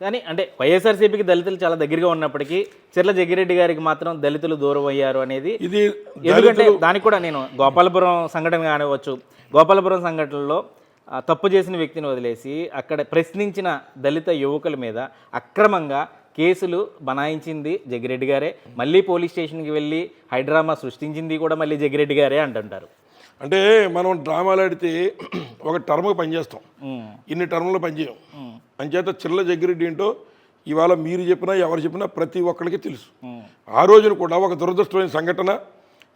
కానీ అంటే వైఎస్ఆర్సీపీకి దళితులు చాలా దగ్గరగా ఉన్నప్పటికీ చిర్ల జగ్గిరెడ్డి గారికి మాత్రం దళితులు దూరం అయ్యారు అనేది ఇది ఎందుకంటే దానికి కూడా నేను గోపాలపురం సంఘటన కానివ్వచ్చు గోపాలపురం సంఘటనలో తప్పు చేసిన వ్యక్తిని వదిలేసి అక్కడ ప్రశ్నించిన దళిత యువకుల మీద అక్రమంగా కేసులు బనాయించింది జగ్గిరెడ్డి గారే. మళ్ళీ పోలీస్ స్టేషన్కి వెళ్ళి హైడ్రామా సృష్టించింది కూడా మళ్ళీ జగ్గిరెడ్డి గారే అంటుంటారు. అంటే మనం డ్రామాలు ఆడితే ఒక టర్మ్కి పనిచేస్తాం. ఇన్ని టర్మ్లో పనిచేయం. అంచేత చిల్ల జగ్గిరెడ్డి ఏంటో ఇవాళ మీరు చెప్పినా ఎవరు చెప్పినా ప్రతి ఒక్కరికి తెలుసు. ఆ రోజున కూడా ఒక దురదృష్టమైన సంఘటన.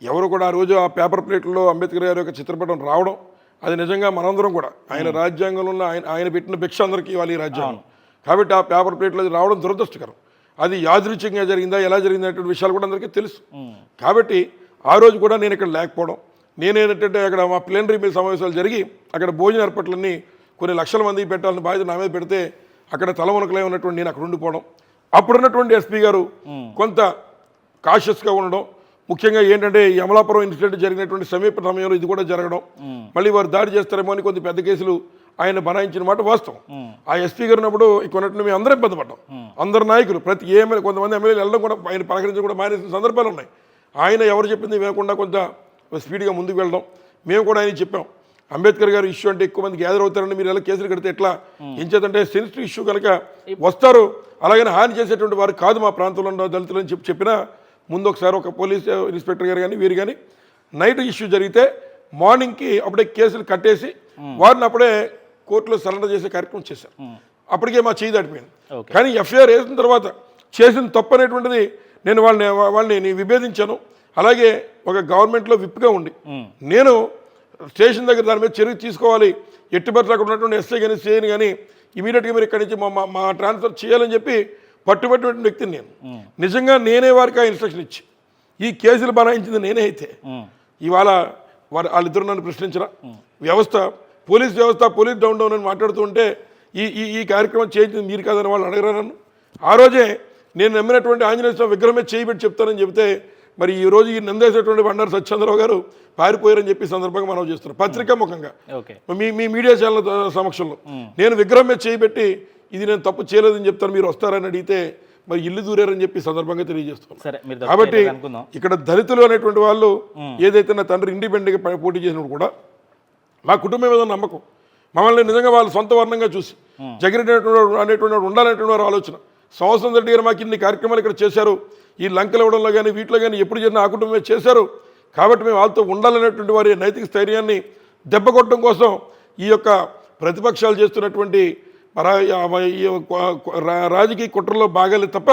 ఎవరు కూడా ఆ రోజు ఆ పేపర్ ప్లేట్లో అంబేద్కర్ గారి యొక్క చిత్రపటం రావడం అది నిజంగా మనందరం కూడా. ఆయన రాజ్యాంగంలో ఉన్న ఆయన ఆయన పెట్టిన భిక్ష అందరికీ ఇవ్వాలి ఈ రాజ్యాంగం. కాబట్టి ఆ పేపర్ ప్లేట్లో అది రావడం దురదృష్టకరం. అది యాదృచ్ఛికంగా జరిగిందా ఎలా జరిగింది అనేటువంటి విషయాలు కూడా అందరికీ తెలుసు. కాబట్టి ఆ రోజు కూడా నేను ఇక్కడ లేకపోవడం నేనేంటంటే అక్కడ మా ప్లేనరీ మీద సమావేశాలు జరిగి అక్కడ భోజన ఏర్పాట్లన్నీ కొన్ని లక్షల మందికి పెట్టాలని బాధ్యత నా మీద పెడితే అక్కడ తలమునకలే ఉన్నటువంటి నేను అక్కడ ఉండిపోవడం. అప్పుడున్నటువంటి ఎస్పీ గారు కొంత కాషియస్గా ఉండడం. ముఖ్యంగా ఏంటంటే ఈ అమలాపురం ఇన్సిడెంట్ జరిగినటువంటి సమీప సమయంలో ఇది కూడా జరగడం. మళ్ళీ వారు దాడి చేస్తారేమో అని కొన్ని పెద్ద కేసులు ఆయన బనాయించిన మాట వాస్తవం. ఆ ఎస్పీ గారు ఉన్నప్పుడు కొన్నట్టు మేము అందరం ఇబ్బంది పడ్డాం అందరు నాయకులు ప్రతి ఏ ఎమ్మెల్యే కొంతమంది ఎమ్మెల్యేలు వెళ్ళడం కూడా ఆయన పలకరించడం కూడా మానేసిన సందర్భాలు ఉన్నాయి. ఆయన ఎవరు చెప్పింది వినకుండా కొంత స్పీడ్గా ముందుకు వెళ్ళడం. మేము కూడా ఆయన చెప్పాం. అంబేద్కర్ గారు ఇష్యూ అంటే ఎక్కువ మంది గ్యాదర్ అవుతారని మీరు ఎలా కేసులు కడితే ఎట్లా? ఏం చేద్దంటే సెన్సిటివ్ ఇష్యూ కనుక వస్తారు. అలాగని హాని చేసేటువంటి వారు కాదు మా ప్రాంతంలో ఉన్న దళితులు అని చెప్పి చెప్పినా ముందు ఒకసారి ఒక పోలీస్ ఇన్స్పెక్టర్ గారు కానీ వీరు కానీ నైట్ ఇష్యూ జరిగితే మార్నింగ్కి అప్పుడే కేసులు కట్టేసి వారిని అప్పుడే కోర్టులో సరెండర్ చేసే కార్యక్రమం చేశారు. అప్పటికే మా చేయి దాటిపోయింది. కానీ ఎఫ్ఐఆర్ వేసిన తర్వాత చేసిన తప్పు అనేటువంటిది నేను వాళ్ళని వాళ్ళని విభేదించాను. అలాగే ఒక గవర్నమెంట్లో విప్గా ఉండి నేను స్టేషన్ దగ్గర దాని మీద చర్య తీసుకోవాలి. ఎట్టుబడి అక్కడ ఉన్నటువంటి ఎస్ఐ కానీ సిఐని కానీ ఇమీడియట్గా మీరు ఇక్కడి నుంచి మా మా- ట్రాన్స్ఫర్ చేయాలని చెప్పి పట్టుబట్టినటువంటి వ్యక్తిని నేను. నిజంగా నేనే వారికి ఆ ఇన్స్ట్రక్షన్ ఇచ్చి ఈ కేసులు బనాయించింది నేనే అయితే. ఇవాళ వారు వాళ్ళిద్దరు నన్ను ప్రశ్నించరా? వ్యవస్థ పోలీస్ వ్యవస్థ పోలీస్ డౌన్ డౌన్ అని మాట్లాడుతూ ఉంటే ఈ ఈ ఈ కార్యక్రమం చేయించింది మీరు కాదని వాళ్ళు అడగరా నన్ను? ఆ రోజే నేను నమ్మినటువంటి ఆంజనేయ స్వామి విగ్రహమే చేయబెట్టి చెప్తానని చెప్తే మరి ఈ రోజు ఈ నిందేసేటువంటి బండారు సత్యేంద్రరావు గారు పారిపోయారని చెప్పి సందర్భంగా మనం చేస్తున్నాం. పత్రికా ముఖంగా. మీ మీ మీడియా ఛానల్ సమక్షంలో. నేను విగ్రహం మీద చేయబెట్టి ఇది నేను తప్పు చేయలేదని చెప్తాను మీరు వస్తారని అడిగితే మరి ఇల్లు దూరారని చెప్పి సందర్భంగా తెలియజేస్తున్నాను సరే మీరు కాబట్టి ఇక్కడ దళితులు అనేటువంటి వాళ్ళు ఏదైతే నా తండ్రి ఇండిపెండెంట్గా పోటీ చేసినప్పుడు కూడా మా కుటుంబం మీద నమ్మకం. మమ్మల్ని నిజంగా వాళ్ళు సొంత వర్ణంగా చూసి జగన్ అనేటువంటి అనేటువంటి ఉండాలనేటువంటి వారు ఆలోచన. సంవత్సరం రెడ్డి గారు మాకు ఇన్ని కార్యక్రమాలు ఇక్కడ చేశారు. ఈ లంకలు ఇవ్వడంలో కానీ వీటిలో కానీ ఎప్పుడు జరిగిన ఆ కుటుంబమే చేశారు. కాబట్టి మేము వాళ్ళతో ఉండాలనేటువంటి వారి నైతిక స్థైర్యాన్ని దెబ్బ కొట్టడం కోసం ఈ యొక్క ప్రతిపక్షాలు చేస్తున్నటువంటి ఈ రా- రాజకీయ కుట్రలో బాగాలేదు తప్ప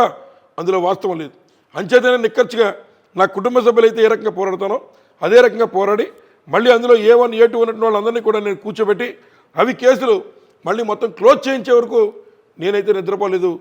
అందులో వాస్తవం లేదు. అంచేతనే నిక్కచ్చిగా నా కుటుంబ సభ్యులైతే ఏ రకంగా పోరాడతానో అదే రకంగా పోరాడి మళ్ళీ అందులో ఏ వన్ ఏ టూ ఉన్నటువంటి వాళ్ళందరినీ కూడా నేను కూర్చోబెట్టి అవి కేసులు మళ్ళీ మొత్తం క్లోజ్ చేయించే వరకు నేనైతే నిద్రపోలేదు.